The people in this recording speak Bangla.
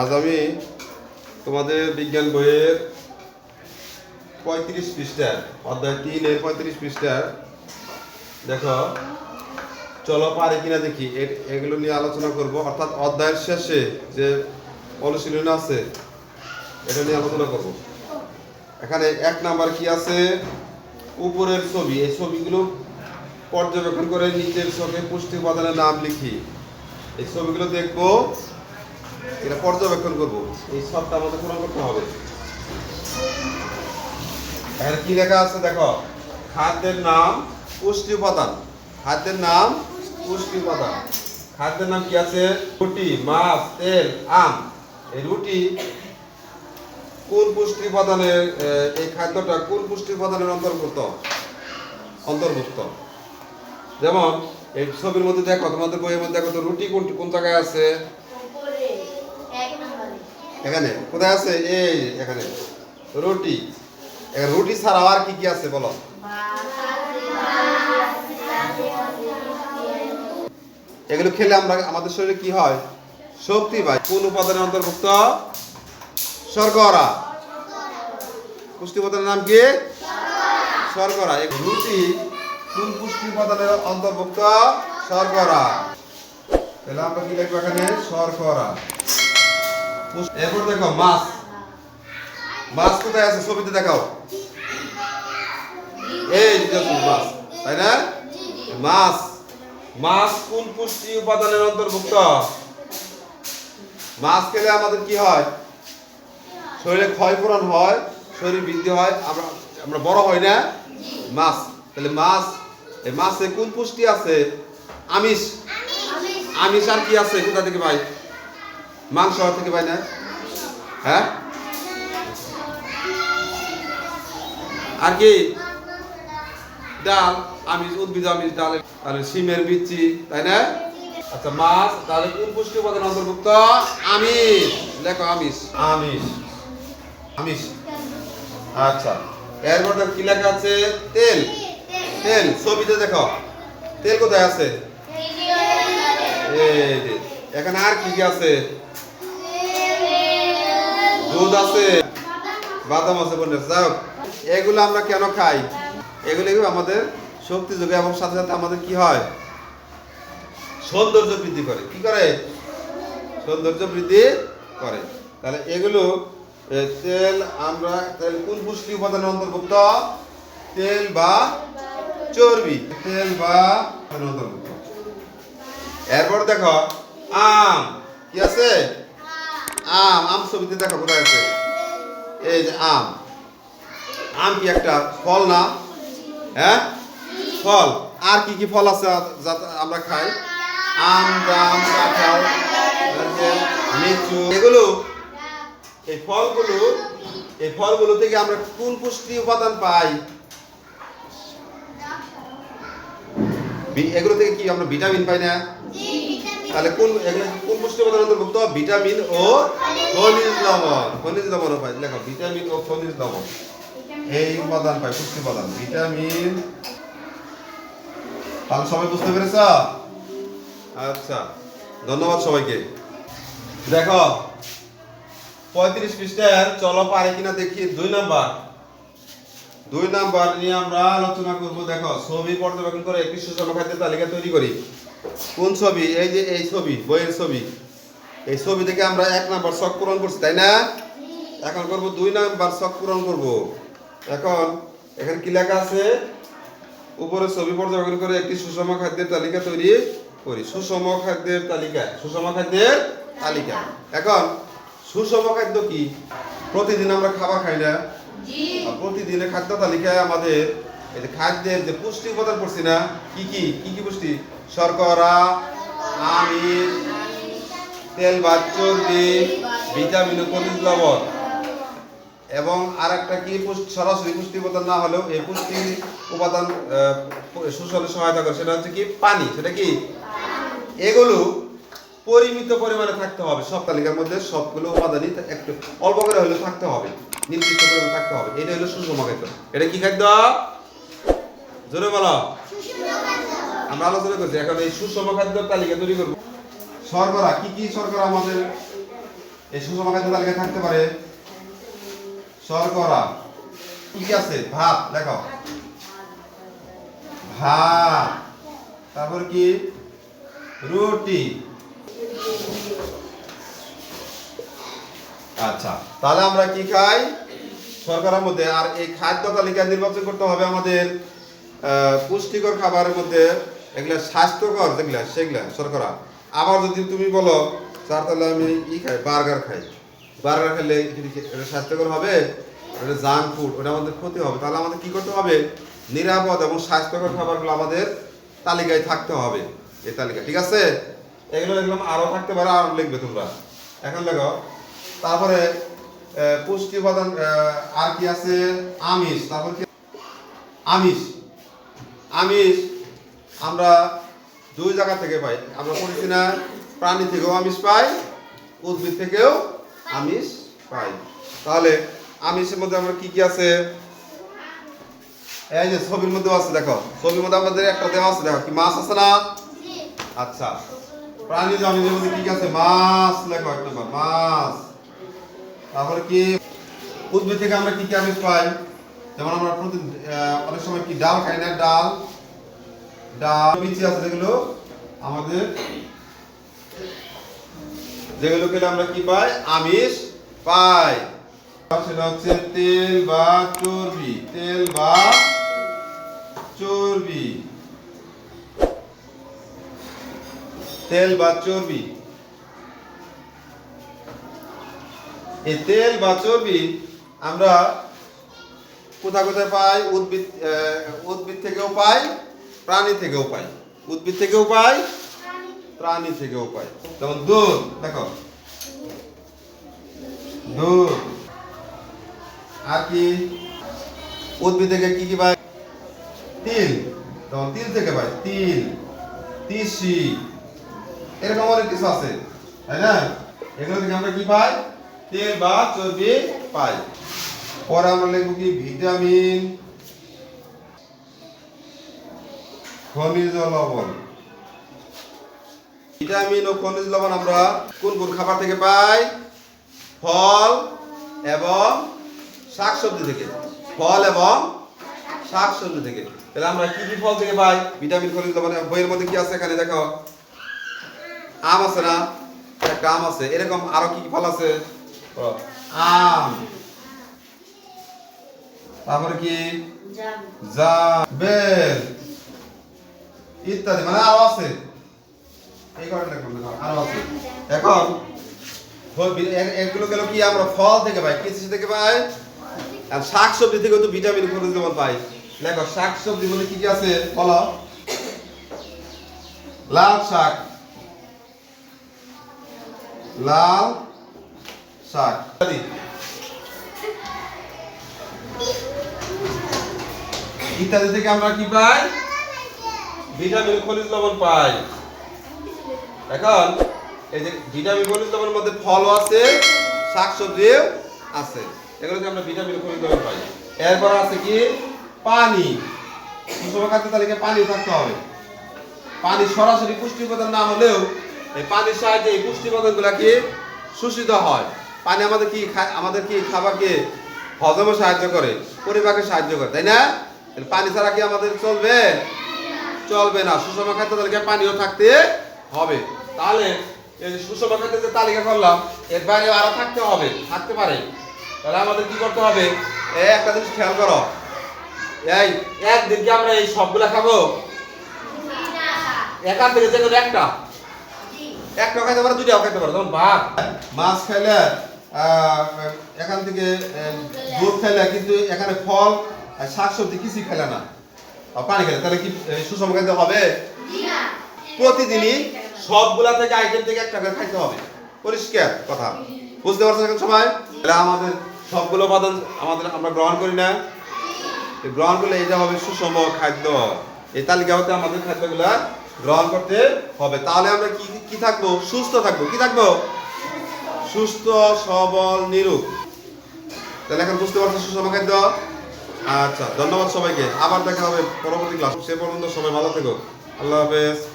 আজ আমি তোমাদের বিজ্ঞান বইয়ের পঁয়ত্রিশ পৃষ্ঠার, অধ্যায় তিনের পঁয়ত্রিশ পৃষ্ঠার, দেখো, চলো পারে কিনা দেখি। এগুলো নিয়ে আলোচনা করব। অর্থাৎ অধ্যায়ের শেষে যে অনুশীলন আছে, এটা নিয়ে আলোচনা করব। এখানে এক নাম্বার কি আছে? উপরের ছবি। এই ছবিগুলো পর্যবেক্ষণ করে নিচের ছকে পুষ্টি উপাদানের নাম লিখি। এই ছবিগুলো দেখব। এটা পর্যবেক্ষণ করব। এই সবটা আমাদের পূরণ করতে হবে। এখানে কি লেখা আছে দেখো? খাদ্যের নাম পুষ্টি উপাদান। খাদ্যের নাম পুষ্টি উপাদান। খাদ্যের নাম কি আছে? রুটি, মাছ, তেল, আম। এই রুটি কোন পুষ্টি উপাদানের এই খাদ্যটা কোন পুষ্টি উপাদানের অন্তর্ভুক্ত? অন্তর্ভুক্ত। যেমন, এই ছবির মধ্যে দেখো, তোমাদের বইয়ের মধ্যে দেখো তো রুটি কোন কোন জায়গায় আছে? এখানে, কোথায় আছে? এই এখানে, রুটি। রুটি ছাড়াও আর কি কি আছে বলো? এগুলো খেলে আমরা, আমাদের শরীরে কি হয়? শক্তি পাই। কোন উপাদানের অন্তর্ভুক্ত? শর্করা। পুষ্টি উপাদানের নাম কি? শর্করা। এই রুটি কোন পুষ্টি উপাদানের অন্তর্ভুক্ত? শর্করা। তাহলে আমরা কি লিখব এখানে? শর্করা। এরপর দেখো, মাছ। মাছ কোথায় আছে? ছবিতে দেখাও। এই মাছ। তাই না? মাছ। মাছ কোন পুষ্টি উপাদানের অন্তর্ভুক্ত? মাছ খেলে আমাদের কি হয়? শরীরে ক্ষয়পূরণ হয়, শরীর বৃদ্ধি হয়, আমরা আমরা বড় হই না? মাছ। তাহলে মাছ, এই মাছে কোন পুষ্টি আছে? আমিষ। আমিষ আর কি আছে? কোথা থেকে পাই? মাংস থেকে পাই না? হ্যাঁ? আর কি? ডাল আমিষ উদ্ভিদ আমিষ ডাল তাহলে সিমের বিচি তাই না? আচ্ছা মাছ তাহলে কোন পুষ্টি উপাদান অন্তর্ভুক্ত? আমিষ। লেখো আমিষ। আমিষ। আমিষ। আচ্ছা এরপর দেখো কি লেখা আছে? তেল। তেল ছবিতে দেখো। তেল কোথায় আছে? এই এখানে আর কি কি আছে? দুধ আছে। বাদাম আছে বলে যাও এগুলো আমরা কেন খাই? এগুলো আমাদের শক্তি যোগে এবং সাথে সাথে আমাদের কি হয়? সৌন্দর্য বৃদ্ধি করে। কি করে? সৌন্দর্য বৃদ্ধি করে। তাহলে এগুলো তেল আমরা তেল কোন পুষ্টি উপাদানের অন্তর্ভুক্ত? তেল বা চর্বি। তেল বা অন্তর্ভুক্ত। এরপর দেখো, আম। কি আছে? আম আম ছবিতে দেখো কোথায় আছে? এই যে আম। আম কি একটা ফল না? হ্যাঁ? ফল। আর কি কি ফল আছে আমরা খাই? আম, জাম, কাঁঠাল লিচু। এগুলো, এই ফলগুলো এই ফলগুলো থেকে আমরা কোন পুষ্টি উপাদান পাই? এগুলো থেকে কি আমরা ভিটামিন পাই না? তাহলে কোন কোন পুষ্টি উপাদান অন্তর্ভুক্ত ভিটামিন ও খনিজ লবণ। খনিজ লবণও পাই লেখো, ভিটামিন ও খনিজ লবণ। এই উপাদান পাই পুষ্টি উপাদান। ভিটামিন। তাহলে সবাই বুঝতে পেরেছ? আচ্ছা ধন্যবাদ সবাইকে। দেখো, পঁয়ত্রিশ পৃষ্ঠার চলো পারে কিনা দেখি, দুই নাম্বার। দুই নাম্বার নিয়ে আমরা আলোচনা করব, দেখো, ছবি পর্যবেক্ষণ করে একটি সুষম খাদ্যের তালিকা তৈরি করি। কোন ছবি? এই যে এই ছবি বইয়ের ছবি। এই ছবি থেকে আমরা এক নাম্বার শখ পূরণ করছি তাই না? এখন করব দুই নাম্বার শখ পূরণ করব। এখন এখানে কি লেখা আছে? উপরে ছবি পর্যবেক্ষণ করে একটি সুষম খাদ্যের তালিকা তৈরি করি। সুষম খাদ্যের তালিকা সুষম খাদ্যের তালিকা। এখন সুষম খাদ্য কি? প্রতিদিন আমরা খাবার খাই না? প্রতিদিনের খাদ্য তালিকায় আমাদের এই যে খাদ্যের যে পুষ্টি উপাদান পড়ছি না, কি কি? কি কি পুষ্টি? শর্করা, আমিষ, তেল বা চর্বি, ভিটামিন ও খনিজ লবণ। এবং আরেকটা কি সরাসরি পুষ্টি উপাদান না হলেও এই পুষ্টি উপাদান শোষণে সহায়তা করে, সেটা হচ্ছে কি? পানি। সেটা কি? এগুলো পরিমিত পরিমাণে থাকতে হবে। সব তালিকার মধ্যে সবগুলো উপাদানই একটু অল্প করে হলেও থাকতে হবে। নির্দিষ্ট পরিমাণে থাকতে হবে। এটা হলো সুষম খাদ্য। এটা কি খাদ্য? জোরে বলো। আমরা আলোচনা করছি, এখন এই সুষম খাদ্য তালিকা তৈরি করব। শর্করা, কি কি শর্করা আমাদের এই সুষম খাদ্য তালিকায় থাকতে পারে? শর্করা, কি কি আছে? ভাত, দেখো। ভাত, তারপর কি? রুটি। আচ্ছা তাহলে আমরা কি খাই? শর্করার মধ্যে। আর এই খাদ্য তালিকা নির্বাচন করতে হবে আমাদের পুষ্টিকর খাবারের মধ্যে এগুলা স্বাস্থ্যকর যেগুলা, সেগুলা, শর্করা। আবার যদি তুমি বলো, স্যার, তাহলে আমি ই খাই, বার্গার খাই। বার্গার খেলে এটা স্বাস্থ্যকর হবে? ওটা জাঙ্ক ফুড, ওটা আমাদের ক্ষতি হবে। তাহলে আমাদের কি করতে হবে? নিরাপদ এবং স্বাস্থ্যকর খাবারগুলো আমাদের তালিকায় থাকতে হবে। এই তালিকা, ঠিক আছে? এগুলো লিখলাম আরও থাকতে পারে, আরও লিখবে তোমরা। এখন লেখো, তারপরে পুষ্টি উপাদান আর কি আছে? আমিষ, তারপর কি? আমিষ। আমিষ আমরা দুই জায়গা থেকে পাই। আমরা পড়েছি না, প্রাণী থেকেও আমিষ পাই, উদ্ভিদ থেকেও আমিষ পাই। তাহলে আমিষের মধ্যে আমরা কি কি আছে? এই যে ছবির মধ্যে আছে, দেখো। ছবির মধ্যে আমাদের একটা দেওয়া আছে, দেখো। কি মাছ আছে না? আচ্ছা। প্রাণী আমিষের মধ্যে কি কি আছে? মাছ লেখো এক নম্বর মাছ। তারপরে কি উদ্ভিদ থেকে আমরা কি কি আমিষ পাই? যেমন আমরা প্রতিদিন অনেক সময় কি ডাল খাই না, ডাল ডাল বিচি আছে যেগুলো আমাদের, যেগুলো খেলে আমরা কি পাই? আমিষ পাই। সেটা হচ্ছে তেল বা চর্বি, তেল বা চর্বি। তেল বা চর্বি। এই তেল বা চর্বি আমরা কোথায় কোথায় পাই? উদ্ভিদ উদ্ভিদ থেকেও পাই, প্রাণী থেকেও পাই। উদ্ভিদ থেকেও পাই, প্রাণী থেকেও পাই। যেমন দুধ, দেখো। দুধ। আর কি? উদ্ভিদ থেকে কি কি পাই? তিল। যেমন তিল থেকে পাই, তিল, তিসি। এরকম অনেক কিছু আছে, তাই না? এগুলো থেকে আমরা কি পাই? তেল বা চর্বি পাই। পরে আমরা লিখব কি ভিটামিন, খনিজ লবণ। ভিটামিন ও খনিজ লবণ আমরা কোন কোন খাবার থেকে পাই? ফল এবং শাকসবজি থেকে। ফল এবং শাকসবজি থেকে। তাহলে আমরা কি কি ফল থেকে পাই? ভিটামিন, খনিজ লবণ বইয়ের মধ্যে কি আছে এখানে? দেখো। আম আছে না? একটা আম আছে। এরকম আরও কি কি ফল আছে? আম। তারপরে কি? ইত্যাদি মানে আরও আছে। এই কারণে আরও আছে। এখন ফল- এগুলো গেল কি আমরা ফল থেকে পাই থেকে পাই? আর শাক সবজি থেকে তো ভিটামিন খনিজ পাই। দেখো শাক সবজি বলে কি কি আছে? বলো। লাল শাক। লাল শাক। ইত্যাদি থেকে আমরা কি পাই? ভিটামিন, খনিজ লবণ পাই। এখন, এই যে ভিটামিন, খনিজ লবণের মধ্যে ফলও আছে, শাকসবজিও আছে। এগুলোতে আমরা ভিটামিন, খনিজ লবণ পাই। এরপর আছে কি? পানি। সুষম খাদ্য তালিকায় পানি থাকতে হবে। পানি সরাসরি পুষ্টি উপাদান না হলেও এই পানির সাহায্যে এই পুষ্টি উপাদানগুলো কি? শোষিত হয়। পানি আমাদের কি আমাদের কি খাবারকে হজমে সাহায্য করে? পরিপাকে সাহায্য করে, তাই না? তাহলে পানি ছাড়া কি আমাদের চলবে? চলবে না। সুষম খাদ্য তালিকায় পানিও থাকতে হবে। তাহলে এই সুষম খাদ্যের যে তালিকা করলাম, এর বাইরে আরও থাকতে হবে, থাকতে পারে। তাহলে আমাদের কি করতে হবে? এই একটা জিনিস খেয়াল করো। এই একদিন কি আমরা এই সবগুলা খাব? একার থেকে যে একটা? একটা খাইতে পারো, দুইটাও খাইতে পারো। যেমন ভাত। মাছ খাইলে এখান থেকে দুধ খাইলে কিন্তু এখানে ফল আর শাকসবজি কিছুই খেলে না। আর পানি খেলে তাহলে কি সুষম খাদ্য হবে? প্রতিদিনই সবগুলা থেকে আইটেম থেকে একটা করে খাইতে হবে। পরিষ্কার কথা। বুঝতে পারছেন এখন সবাই? তাহলে আমাদের সবগুলো উপাদান আমাদের আমরা গ্রহণ করি না। গ্রহণ করলে এটা হবে সুষম খাদ্য। এই তালিকা হতে আমাদের খাদ্যগুলা গ্রহণ করতে হবে। তাহলে আমরা কি কি থাকব? সুস্থ থাকব। কি থাকব? সুস্থ, সবল, নিরূপ। তাহলে এখন বুঝতে পারছ সুষম খাদ্য? আচ্ছা ধন্যবাদ সবাইকে। আবার দেখা হবে পরবর্তী ক্লাস সে পর্যন্ত সবাই ভালো থেকো। আল্লাহ হাফেজ।